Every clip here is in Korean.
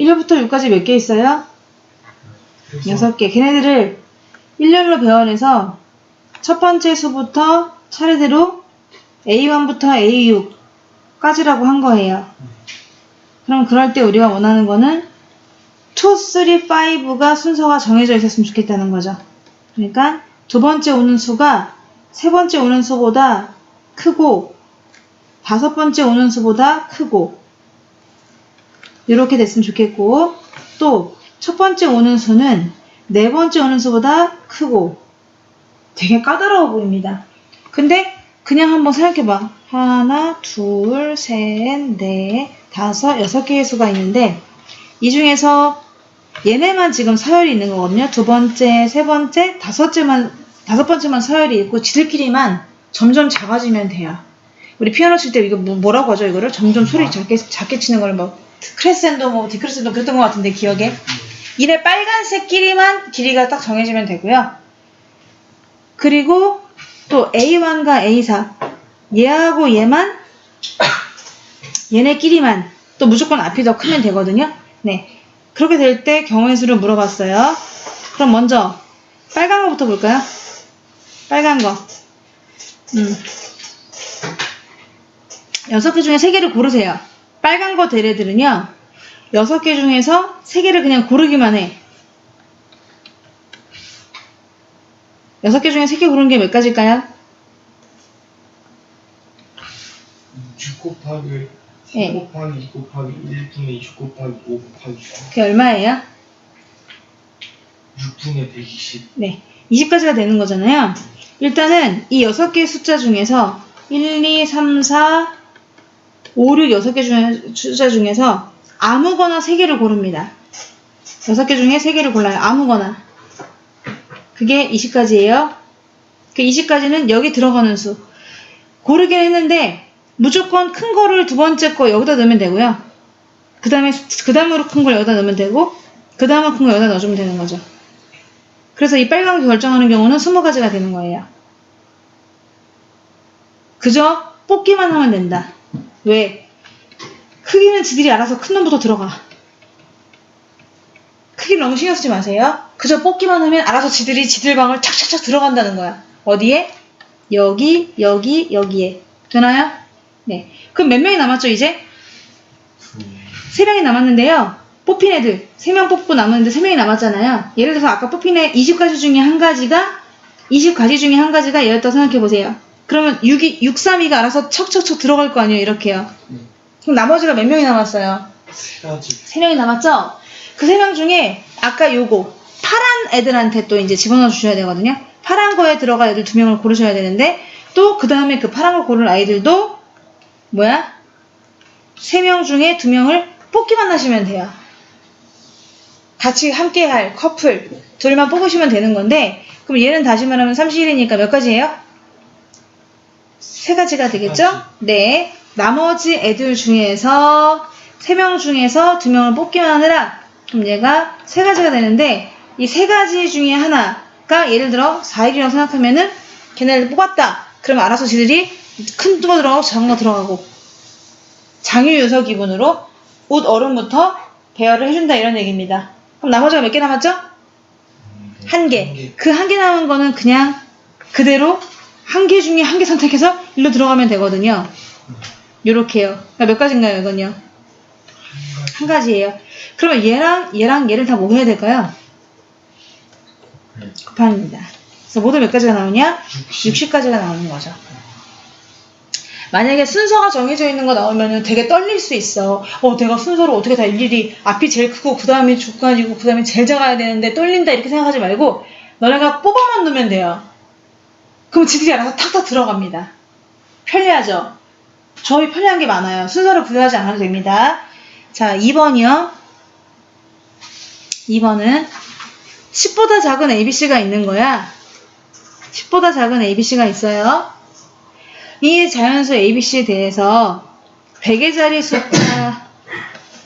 1열부터 6까지 몇 개 있어요? 여섯 개. 걔네들을 1열로 배워내서 첫 번째 수부터 차례대로 A1부터 A6까지라고 한 거예요. 그럼 그럴 때 우리가 원하는 거는 2, 3, 5가 순서가 정해져 있었으면 좋겠다는 거죠. 그러니까 두 번째 오는 수가 세 번째 오는 수보다 크고 다섯 번째 오는 수보다 크고 이렇게 됐으면 좋겠고 또 첫 번째 오는 수는 네 번째 오는 수보다 크고 되게 까다로워 보입니다. 근데 그냥 한번 생각해봐. 하나, 둘, 셋, 넷, 다섯, 여섯 개의 수가 있는데 이 중에서 얘네만 지금 서열이 있는 거거든요. 두 번째, 세 번째, 다섯째만 다섯 번째만 서열이 있고 지들끼리만 점점 작아지면 돼요. 우리 피아노 칠 때 이거 뭐- 뭐라고 하죠? 이거를 점점 소리 작게 작게 치는 걸뭐 크레센도 뭐 디크레센도 그랬던 것 같은데 기억에 이래 빨간색끼리만 길이가 딱 정해지면 되고요. 그리고 또 A1과 A4 얘하고 얘만 얘네끼리만 또 무조건 앞이 더 크면 되거든요. 네. 그렇게 될 때 경우의 수를 물어봤어요. 그럼 먼저 빨간 거부터 볼까요? 빨간 거. 음. 여섯 개 중에 세 개를 고르세요. 빨간 거 대례들은요. 여섯 개 중에서 세 개를 그냥 고르기만 해. 여섯 개 중에 세개 고르는 게몇 가지일까요? 6 곱하기 3 네. 곱하기 2 곱하기 1분의 6 곱하기 5 곱하기 4 그게 얼마예요? 6분의 120 네. 20까지가 되는 거잖아요. 일단은 이 6개의 숫자 중에서 1, 2, 3, 4, 5, 6, 6개 중에, 숫자 중에서 아무거나 3개를 고릅니다. 6개 중에 3개를 골라요. 아무거나. 그게 20까지예요. 그 20까지는 여기 들어가는 수. 고르긴 했는데 무조건 큰 거를 두 번째 거 여기다 넣으면 되고요. 그 다음에 그 다음으로 큰 걸 여기다 넣으면 되고 그 다음으로 큰 걸 여기다 넣어주면 되는 거죠. 그래서 이 빨간 거 결정하는 경우는 20가지가 되는 거예요. 그저 뽑기만 하면 된다. 왜? 크기는 지들이 알아서 큰 놈부터 들어가. 크기 너무 신경 쓰지 마세요. 그저 뽑기만 하면 알아서 지들이 지들 방을 착착착 들어간다는 거야. 어디에? 여기, 여기, 여기에. 되나요? 네. 그럼 몇 명이 남았죠, 이제? 세 명이 남았는데요. 뽑힌 애들 세 명 뽑고 남았는데 세 명이 남았잖아요. 예를 들어서 아까 뽑힌 애 20가지 중에 한 가지가 20가지 중에 한 가지가 얘였다 생각해 보세요. 그러면 6이 6, 3, 2가 알아서 척척척 들어갈 거 아니에요, 이렇게요. 그럼 나머지가 몇 명이 남았어요? 세 명이 남았죠? 그 세 명 중에 아까 요거 파란 애들한테 또 이제 집어넣어 주셔야 되거든요. 파란 거에 들어갈 애들 두 명을 고르셔야 되는데 또 그 다음에 그 파란 걸 고를 아이들도 뭐야? 세 명 중에 두 명을 뽑기만 하시면 돼요. 같이 함께 할 커플 둘만 뽑으시면 되는 건데 그럼 얘는 다시 말하면 31이니까 몇 가지예요? 세 가지가 되겠죠? 네. 나머지 애들 중에서 세 명 중에서 두 명을 뽑기만 하느라 그럼 얘가 세 가지가 되는데 이 세 가지 중에 하나가 예를 들어 4일이라고 생각하면은 걔네를 뽑았다. 그러면 알아서 지들이 큰거 들어가고 작은 거 들어가고 장유유서 기분으로 옷 얼음부터 배열을 해준다 이런 얘기입니다. 그럼 나머지가 몇 개 남았죠? 한 개. 그 한 개 남은 거는 그냥 그대로 한 개 중에 한 개 선택해서 일로 들어가면 되거든요. 요렇게요. 그러니까 몇 가지인가요, 이건요? 한 가지예요. 그러면 얘랑 얘랑 얘를 다뭐 해야 될까요? 곱합니다. 그래서 모두 몇 가지가 나오냐? 60 60 가지가 나오는 거죠. 만약에 순서가 정해져 있는 거 나오면 되게 떨릴 수 있어. 어, 내가 순서를 어떻게 다 일일이 앞이 제일 크고 그 다음에 중간이고 그 다음에 제일 작아야 되는데 떨린다 이렇게 생각하지 말고 너네가 뽑아만 놓으면 돼요. 그럼 지들이 알아서 탁탁 들어갑니다. 편리하죠? 저희 편리한 게 많아요. 순서를 구별하지 않아도 됩니다. 자, 2번이요. 2번은 10보다 작은 ABC가 있는 거야. 10보다 작은 ABC가 있어요. 이 자연수 ABC에 대해서 100의 자리 숫자,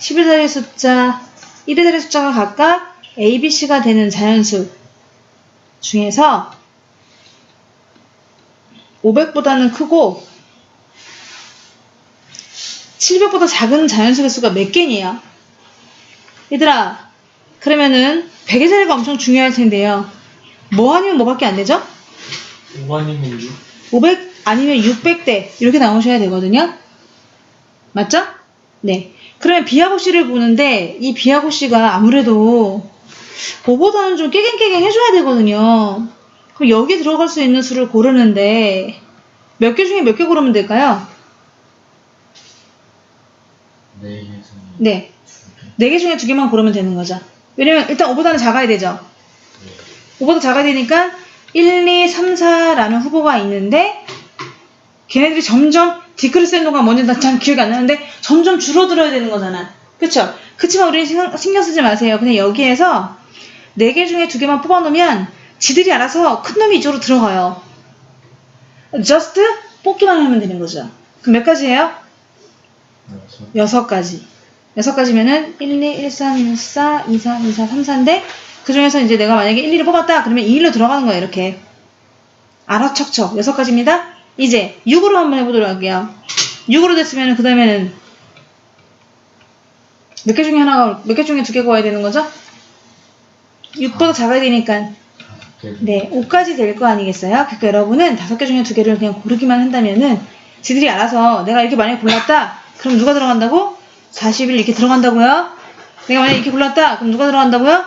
10의 자리 숫자, 1의 자리 숫자가 각각 ABC가 되는 자연수 중에서 500보다는 크고 700보다 작은 자연수 개수가 몇 개냐? 얘들아, 그러면은 100의 자리가 엄청 중요할 텐데요. 뭐 아니면 뭐밖에 안 되죠? 5 아니면 6 500 아니면 600대 이렇게 나오셔야 되거든요. 맞죠? 네. 그러면 비하고 씨를 보는데 이 비하고 씨가 아무래도 5보다는 좀 깨갱깨갱 해줘야 되거든요. 그럼 여기 들어갈 수 있는 수를 고르는데 몇 개 중에 몇 개 고르면 될까요? 네 개에서 네. 4개 중에 2개만 고르면 되는 거죠. 왜냐면 일단 5보다는 작아야 되죠. 5보다 작아야 되니까 1, 2, 3, 4라는 후보가 있는데 걔네들이 점점 디크리스 행동가 뭔지 나참 기억이 안 나는데 점점 줄어들어야 되는 거잖아. 그쵸? 그치만 우리는 신경, 신경 쓰지 마세요. 그냥 여기에서 4개 중에 2개만 뽑아놓으면 지들이 알아서 큰 놈이 이쪽으로 들어가요. just 뽑기만 하면 되는 거죠. 그럼 몇 가지예요? 여섯 가지. 여섯 가지면은 1, 2, 1, 3, 1, 4, 2, 3, 2, 4, 3, 4인데 그 중에서 이제 내가 만약에 1, 2를 뽑았다 그러면 2, 1로 들어가는 거야 이렇게. 알아 척척. 여섯 가지입니다. 이제 6으로 한번 해보도록 할게요. 6으로 됐으면 그 다음에는 몇 개 중에 하나가 몇 개 중에 두 개가 와야 되는 거죠? 6보다 작아야 되니까 네, 5까지 될 거 아니겠어요? 그러니까 여러분은 다섯 개 중에 두 개를 그냥 고르기만 한다면은 지들이 알아서 내가 이렇게 만약에 골랐다? 그럼 누가 들어간다고? 41 이렇게 들어간다고요? 내가 만약에 이렇게 골랐다? 그럼 누가 들어간다고요?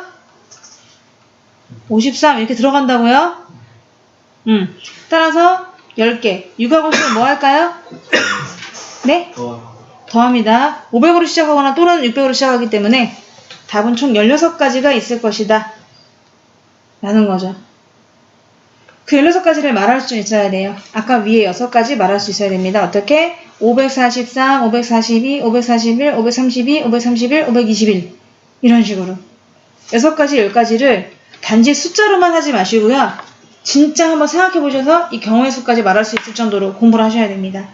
53 이렇게 들어간다고요? 음. 따라서 10개. 6하고 10은 뭐 할까요? 네? 더 더합니다. 500으로 시작하거나 또는 600으로 시작하기 때문에 답은 총 16가지가 있을 것이다. 라는 거죠. 그 16가지를 말할 수 있어야 돼요. 아까 위에 6가지 말할 수 있어야 됩니다. 어떻게? 543, 542, 541, 532, 531, 521 이런 식으로 6가지, 10가지를 단지 숫자로만 하지 마시고요. 진짜 한번 생각해 보셔서 이 경우의 수까지 말할 수 있을 정도로 공부를 하셔야 됩니다.